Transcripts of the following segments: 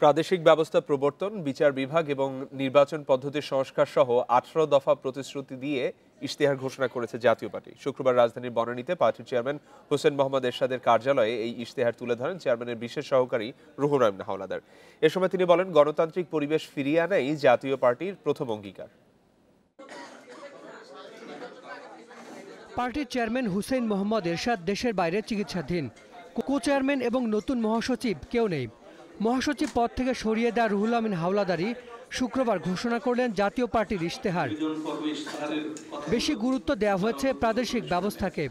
প্রাদেশিক ব্যবস্থা প্রবর্তন, বিচার বিভাগ এবং নির্বাচন পদ্ধতির সংস্কার সহ আঠারো দফা প্রতিশ্রুতি দিয়ে ইশতেহার ঘোষণা করেছে জাতীয় পার্টি। শুক্রবার রাজধানীর বনানীতে পার্টির চেয়ারম্যান হোসেন মোহাম্মদ এরশাদের কার্যালয়ে এই ইশতেহার তুলে ধরেন চেয়ারম্যানের বিশেষ সহকারী রুহুল হাওলাদার। এ সময় তিনি বলেন, গণতান্ত্রিক পরিবেশ ফিরিয়ে আনাই জাতীয় পার্টির প্রথম অঙ্গীকার। পার্টির চেয়ারম্যান হুসেইন মোহাম্মদ এরশাদ দেশের বাইরে চিকিৎসাধীন। কো চেয়ারম্যান এবং নতুন মহাসচিব কেউ নেই। মহাসচিব পদ থেকে সরিয়ে দেওয়া রুহুল আমিন হাওলাদারি শুক্রবার ঘোষণা করলেন জাতীয় পার্টির ইশতেহার। বেশি গুরুত্ব দেওয়া হয়েছে প্রাদেশিক ব্যবস্থাকে।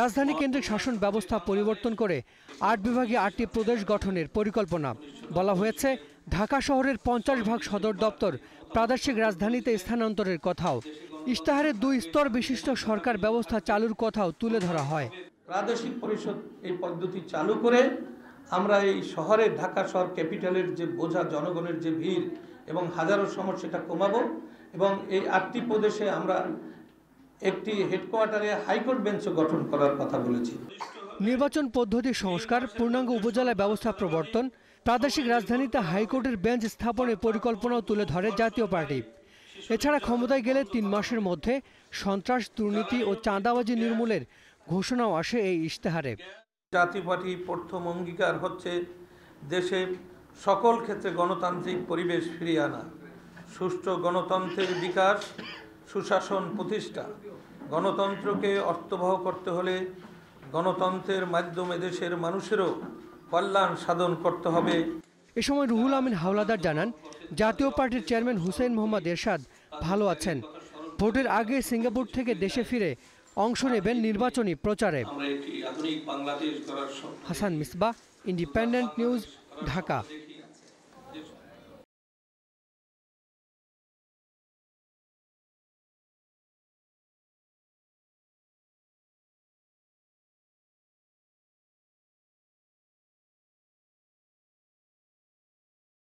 রাজধানী কেন্দ্রিক শাসন ব্যবস্থা পরিবর্তন করে আট বিভাগে আটটি প্রদেশ গঠনের পরিকল্পনা। বলা হয়েছে, ঢাকা শহরের পঞ্চাশ ভাগ সদর দপ্তর প্রাদেশিক রাজধানীতে স্থানান্তরের কথাও। ইশতেহারে দুই স্তর বিশিষ্ট সরকার ব্যবস্থা চালুর কথাও তুলে ধরা হয়। প্রাদেশিক পরিষদ এই পদ্ধতি চালু করে আমরা এই শহরে, ঢাকা শহর ক্যাপিটালের যে বোঝা, জনগণের যে ভিড় এবং হাজারো সমস্যাটা কমাবো এবং এই আটটি প্রদেশে আমরা একটি হেডকোয়ার্টারে হাইকোর্ট বেঞ্চও গঠন করার কথা বলেছি। নির্বাচন পদ্ধতি সংস্কার, পূর্ণাঙ্গ উপজেলা ব্যবস্থা প্রবর্তন, প্রাদেশিক রাজধানীতে হাইকোর্টের বেঞ্চ স্থাপনের পরিকল্পনাও তুলে ধরে জাতীয় পার্টি। এছাড়া ক্ষমতায় গেলে তিন মাসের মধ্যে সন্ত্রাস, দুর্নীতি ও চাঁদাবাজি নির্মূলের ঘোষণাও আসে এই ইশতেহারে। জাতীয় পার্টি প্রথম অঙ্গীকার হচ্ছে দেশে সকল ক্ষেত্রে গণতান্ত্রিক পরিবেশ ফিরিয়ে আনা। সুষ্ঠু গণতন্ত্রের বিকাশ সুশাসন প্রতিষ্ঠা। গণতন্ত্রকে অর্থবহ করতে হলে গণতন্ত্রের মাধ্যমে দেশের মানুষেরও কল্যাণ সাধন করতে হবে। এ সময় রুহুল আমিন হাওলাদার জানান জাতীয় পার্টির চেয়ারম্যান হুসেন মোহাম্মদ এরশাদ ভালো আছেন। ভোটের আগে সিঙ্গাপুর থেকে দেশে ফিরে অংশ নেবেন নির্বাচনী প্রচারে। আমরা একটি আধুনিক বাংলাদেশ গড়ার হাসান মিসবা ইন্ডিপেন্ডেন্ট নিউজ ঢাকা